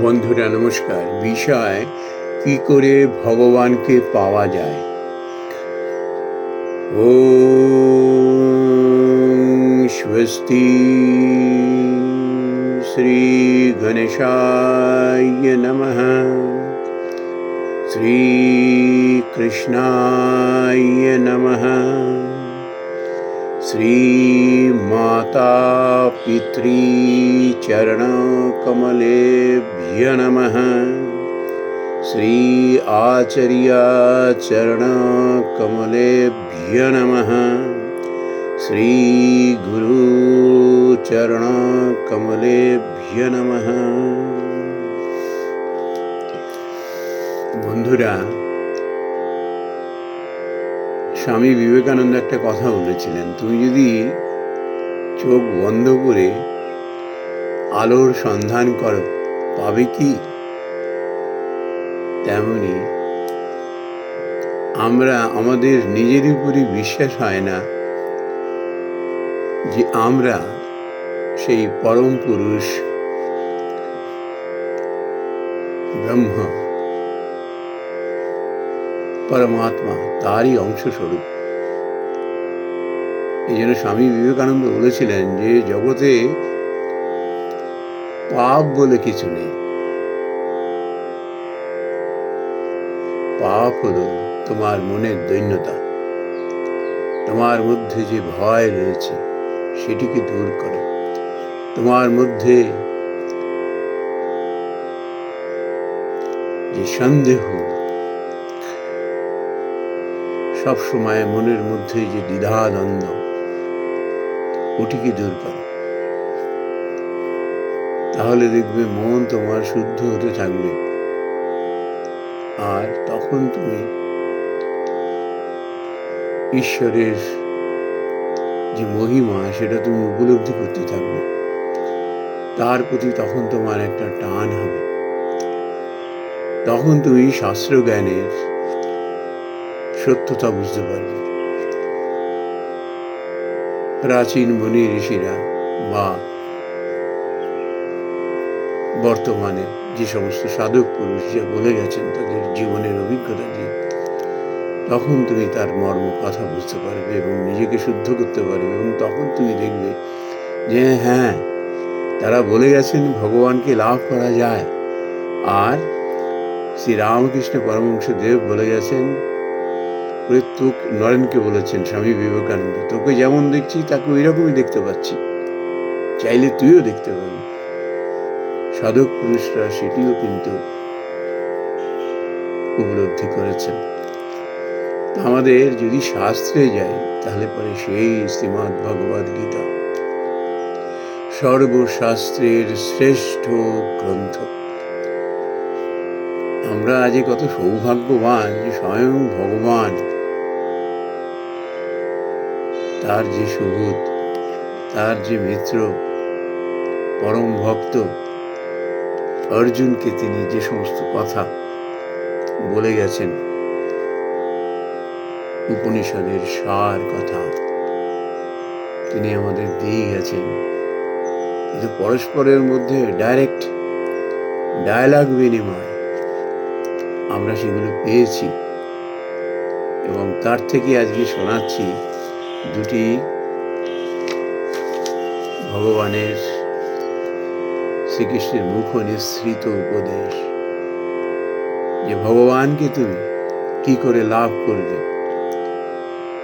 বন্ধুরা, নমস্কার। বিষয়, কি করে ভগবানকে পাওয়া যায়? ও স্বস্তি শ্রী গণেশায় নমঃ। শ্রী কৃষ্ণায় নমঃ। श्रीमाता पितृचरणकमलेभ्य नमः श्री आचर्यचरणकमलेभ्य नमः শ্রীগুরুচরণকমলেভ্য নমঃ বন্ধুরা স্বামী বিবেকানন্দ একটা কথা বলেছিলেন, তুমি যদি চোখ বন্ধ করে আলোর সন্ধান করো, পাবে কি? তেমনি আমরা, আমাদের নিজের উপরই বিশ্বাস হয় না যে আমরা সেই পরম পুরুষ, ব্রহ্ম। পরমাত্মা, তারই অংশস্বরূপ। এই জন্য স্বামী বিবেকানন্দ বলেছিলেন যে, জগতে পাপ বলে কিছু নেই। পাপ হলো তোমার মনের দৈন্যতা। তোমার মধ্যে যে ভয় রয়েছে, সেটিকে দূর করো। তোমার মধ্যে যে সন্দেহ সব সময় মনের মধ্যে যে দ্বিধাদ্বন্দ্ব ওটিকে দূর করো। তাহলে দেখবে মন তোমার শুদ্ধ হতে থাকবে। আর তখন তুমি ঈশ্বরের যে মহিমা, সেটা তুমি উপলব্ধি করতে থাকবে। তার প্রতি তখন তোমার একটা টান হবে। তখন তুমি শাস্ত্র জ্ঞানের সত্যতা বুঝতে পারবে। প্রাচীন মুনি ঋষিরা বা বর্তমানে যে সমস্ত সাধক পুরুষ যা বলে গেছেন তাদের জীবনের অভিজ্ঞতা দিয়ে, তখন তুমি তার মর্ম কথা বুঝতে পারবে এবং নিজেকে শুদ্ধ করতে পারবে এবং তখন তুমি দেখবে যে হ্যাঁ তারা বলে গেছেন ভগবানকে লাভ করা যায়। আর শ্রী রামকৃষ্ণ পরমংশ দেব বলে গেছেন প্রত্যুক নরেনকে বলেছেন, স্বামী বিবেকানন্দ, তোকে যেমন দেখছি তাকে ওই রকমই দেখতে পাচ্ছি। চাইলে তুইও দেখতে পাবি। সাধক পুরুষরা সেটিও কিন্তু উপলব্ধি করেছেন। আমাদের যদি শাস্ত্রে যাই তাহলে পরে সেই শ্রীমৎ ভগবদ গীতা। সর্বশাস্ত্রের শ্রেষ্ঠ গ্রন্থ। আমরা আজ কত সৌভাগ্যবান যে স্বয়ং ভগবান তার যে সুহূত তার যে মিত্র, পরম ভক্ত, অর্জুনকে তিনি যে সমস্ত কথা বলে গেছেন। উপনিষদের সার কথা তিনি আমাদের দিয়ে গেছেন। কিন্তু পরস্পরের মধ্যে ডাইরেক্ট ডায়ালগ বিনিময় আমরা সেগুলো পেয়েছি এবং তার থেকে আজকে শোনাচ্ছি। দুটি ভগবানের শ্রীকৃষ্ণের মুখ নিঃসৃত উপদেশ যে ভগবানকে তুমি কি করে লাভ করবে?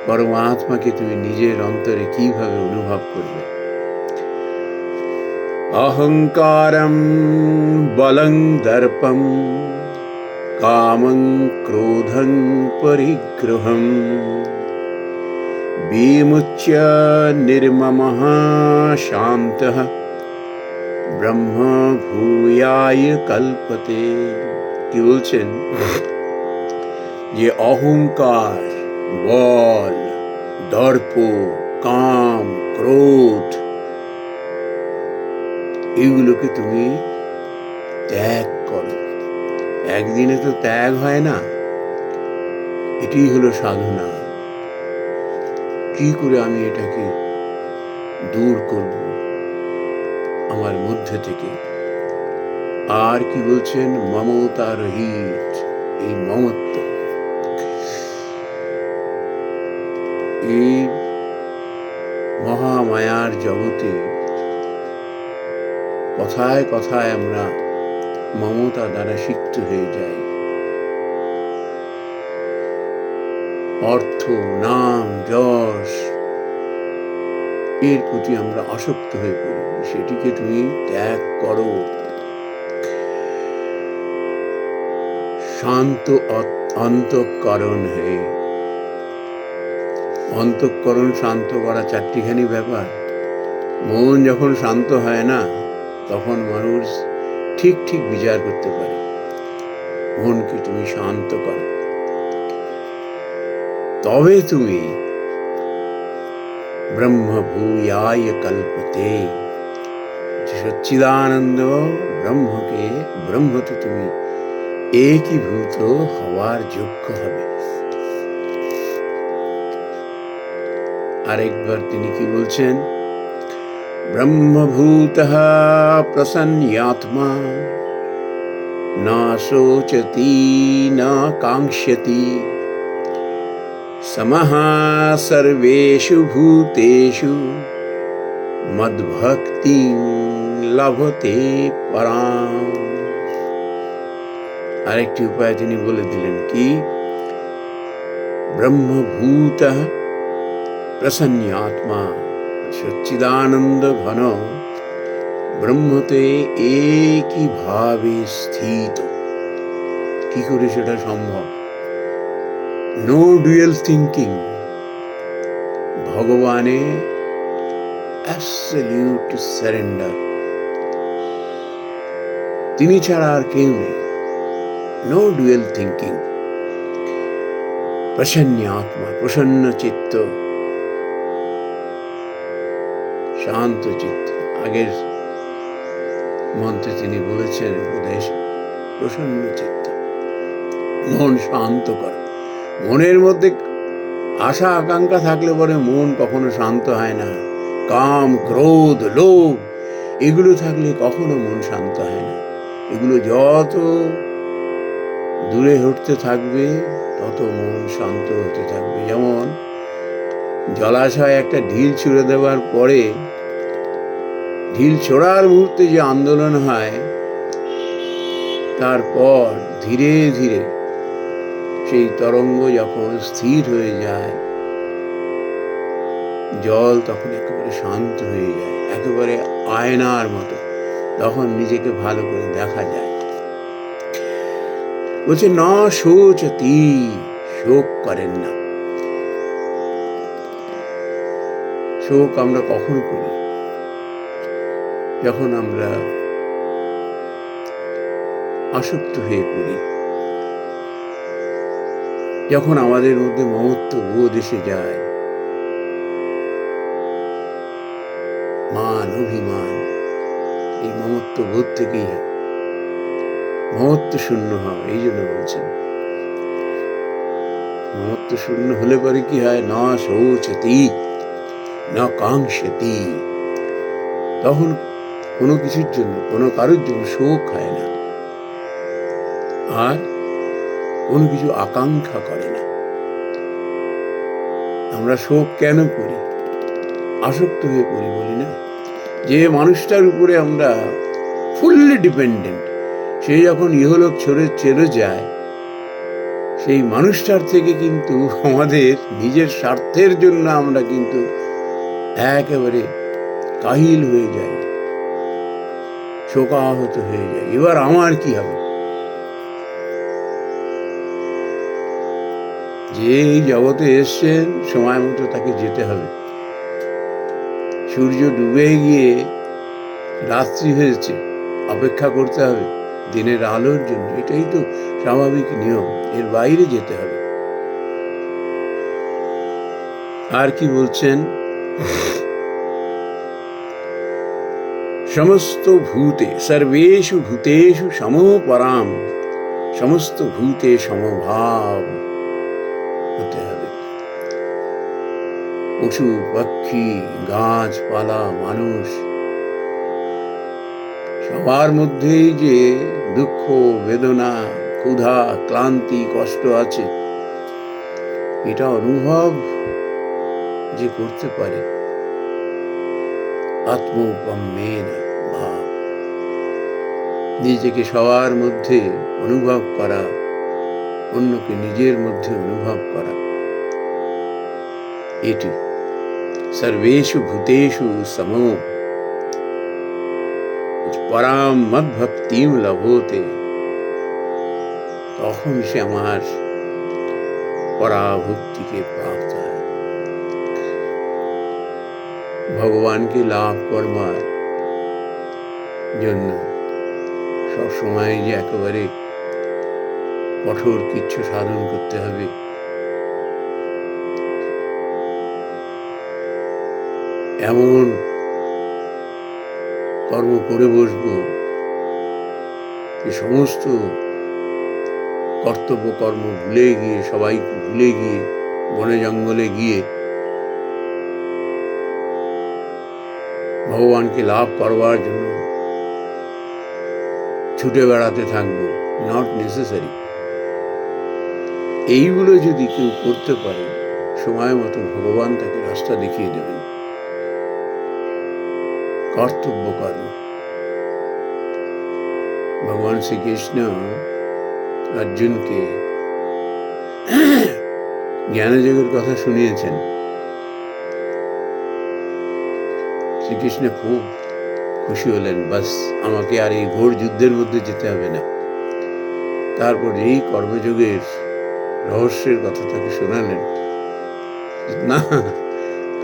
পরমাত্মাকে তুমি নিজের অন্তরে কীভাবে অনুভব করবে? অহংকারম বলং দর্পম কামং ক্রোধং পরিগ্রহম। বিমুচ্য নির্মমः শান্তः ব্রহ্ম ভূয়ায় কল্পতে কি বলছেন? যে অহংকার, বল, দর্প, কাম, ক্রোধ, এগুলোকে তুমি ত্যাগ করো। একদিনে তো ত্যাগ হয় না। এটি হলো সাধনা। কি করে আমি এটাকে দূর করব? আমার মধ্যে থেকে। আর কি বলছেন? মমতা রহিত, এই মমত্ব। এই মহামায়ার জগতে কথায় কথায় আমরা মমতা দ্বারা সিক্ত হয়ে যাই। অর্থ, নাম, যশ, এর প্রতি আমরা আসক্ত হয়ে পড়ি। সেটিকে তুমি ত্যাগ করো। শান্ত অন্তঃকরণ হে অন্তঃকরণ শান্ত করা চারটিখানি ব্যাপার। মন যখন শান্ত হয় না, তখন মানুষ ঠিক ঠিক বিচার করতে পারে। মনকে তুমি শান্ত করো। তবে তুমি ব্রহ্মভূয়ায় কল্পতে যে সচ্চিদানন্দ ব্রহ্মকে ব্রহ্মতে তুমি একীভূত হওয়ার যোগ্য হবে আরেকবার তিনি কি বলছেন ব্রহ্মভূত প্রসন্নাত্মা না শোচতি না কাঙ্ক্ষতি সমः सर्वेषु भूतेषु मद्भक्तिं লভতে পরাম আরেকটি উপায় তিনি বলে দিলেন কি ব্রহ্মভূত প্রসন্নাত্মা সচ্চিদানন্দ ঘন ব্রহ্মতে একই ভাবে স্থিত কি করে সেটা সম্ভব নো ডুয়েল থিঙ্কিং ভগবানে অ্যাবসলিউট সারেন্ডার তিনি ছাড়া আর কেউ নেই। নো ডুয়েল থিঙ্কিং প্রসন্ন আত্মা, প্রসন্ন চিত্ত, শান্ত চিত্ত। আগের মন্ত্রে তিনি বলেছেন, উপদেশ, প্রসন্ন চিত্ত। মন শান্ত কর। মনের মধ্যে আশা, আকাঙ্ক্ষা থাকলে পরে মন কখনো শান্ত হয় না। কাম, ক্রোধ, লোভ, এগুলো থাকলে কখনো মন শান্ত হয় না। এগুলো যত দূরে হটতে থাকবে, তত মন শান্ত হতে থাকবে। যেমন জলাশয় একটা ঢিল ছুঁড়ে দেওয়ার পরে ঢিল ছোড়ার মুহূর্তে যে আন্দোলন হয়, তারপর ধীরে ধীরে সেই তরঙ্গ যখন স্থির হয়ে যায়, জল তখন একেবারে শান্ত হয়ে যায়, একেবারে আয়নার মতো। তখন নিজেকে ভালো করে দেখা যায়। বলছে, না, শোচতি, শোক করেন না। শোক আমরা কখন করি? যখন আমরা আসক্ত হয়ে পড়ি। যখন আমাদের মধ্যে মমত্ব বোধ এসে যায়, মান, অভিমান, এই মমত্ব বোধ থেকেই হয় মমত্ব শূন্য হওয়া এই জন্য বলছেন। মমত্ব শূন্য হলে পরে কি হয়? না শৌচতি, না কাঙ্ক্ষতি। তখন কোনো কিছুর জন্য, কোনো কারোর জন্য শোক হয় না। আর কোনো কিছু আকাঙ্ক্ষা করে না। আমরা শোক কেন করি? আসক্ত হয়ে পড়ি বলি না? যে মানুষটার উপরে আমরা ফুললি ডিপেন্ডেন্ট সে যখন ইহলোক ছেড়ে ছেড়ে যায়, সেই মানুষটার থেকে কিন্তু আমাদের নিজের স্বার্থের জন্য আমরা কিন্তু একেবারে কাহিল হয়ে যাই, শোকাহত হয়ে যায় এবার আমার কি হবে? যে এই জগতে এসছেন, সময় মতো তাকে যেতে হবে। সূর্য ডুবে গিয়ে রাত্রি হয়েছে, অপেক্ষা করতে হবে দিনের আলোর জন্য। এটাই তো স্বাভাবিক নিয়ম, এর বাইরে যেতে হবে। আর কি বলছেন? সমস্ত ভূতে, সর্বেষু ভূতেষু সমপরাম, সমস্ত ভূতে সমভাব। হতে হবে। পশু, পাখি, গাছপালা, মানুষ, সবার মধ্যেই যে দুঃখ, বেদনা, ক্ষুধা, ক্লান্তি, কষ্ট আছে, এটা অনুভব যে করতে পারে। আত্মোপমেন ভাব। নিজেকে সবার মধ্যে অনুভব করা অন্যকে নিজের মধ্যে অনুভব করা। এটি সর্বেষু ভূতেষু সমো। পরাম মদ ভক্তিম লভতে। তখন সে আমার পরাভক্তিকে প্রাপ্ত হয় ভগবানকে লাভ করবার জন্য সবসময় যে একেবারে কঠোর কিচ্ছু সাধন করতে হবে। এমন কর্ম করে বসবো যে সমস্ত কর্তব্য কর্ম ভুলে গিয়ে, সবাই ভুলে গিয়ে, বনে জঙ্গলে গিয়ে ভগবানকে লাভ করবার জন্য ছুটে বেড়াতে থাকব। নট নেসেসারি এইগুলো যদি কেউ করতে পারে, সময় মতো ভগবান তাকে রাস্তা দেখিয়ে দেবেন। কর্তব্য কর্ম ভগবান শ্রীকৃষ্ণ অর্জুনকে জ্ঞানযোগের কথা শুনিয়েছেন। শ্রীকৃষ্ণ খুব খুশি হলেন, বাস, আমাকে আর এই ঘোর যুদ্ধের মধ্যে যেতে হবে না। তারপর এই কর্মযোগের রহস্যের কথা তাকে শোনালেন। না,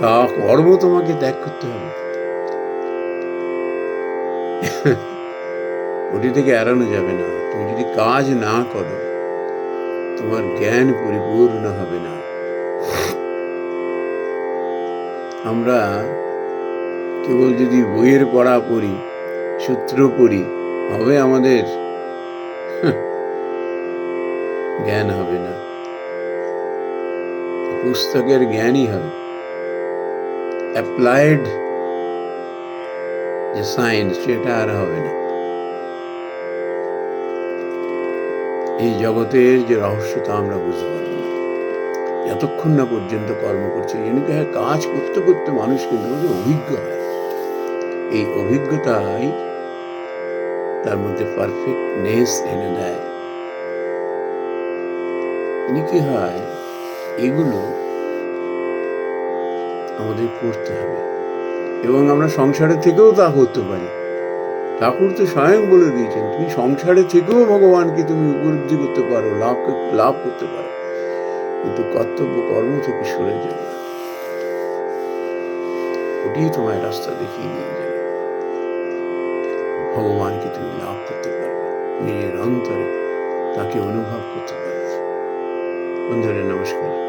তা কর্ম তোমাকে ত্যাগ করতে হবে। ওটি থেকে এড়ানো যাবে না। তুমি যদি কাজ না করো, তোমার জ্ঞান পরিপূর্ণ হবে না। আমরা কেবল যদি বইয়ের পড়া পড়ি, সূত্র পড়ি, হবে আমাদের? জ্ঞান হবে না। পুস্তকের জ্ঞানই হবে অ্যাপ্লাইড যে সায়েন্স সেটা আর হবে না। এই জগতের যে রহস্য, তা আমরা বুঝতে পারব যতক্ষণ না পর্যন্ত কর্ম করছে হ্যাঁ কাজ করতে করতে মানুষ কিন্তু অভিজ্ঞ হয়। এই অভিজ্ঞতাই তার মধ্যে পারফেক্টনেস এনে দেয়। এনে কি হয়? এগুলো আমাদের করতে হবে। এবং আমরা সংসারে থেকেও তা করতে পারি। ঠাকুর তো স্বয়ং বলে দিয়েছেন, তুমি সংসারে থেকেও ভগবানকে তুমি উপলব্ধি করতে পারো, লাভ লাভ করতে পারো। কিন্তু কর্তব্য কর্ম থেকে সরে যাবে না ওটি তোমায় রাস্তা দেখিয়ে নিয়ে যাবে। ভগবানকে তুমি লাভ করতে পারবে। নিজের অন্তরে তাকে অনুভব করতে পারবে। বন্ধুরা, নমস্কার।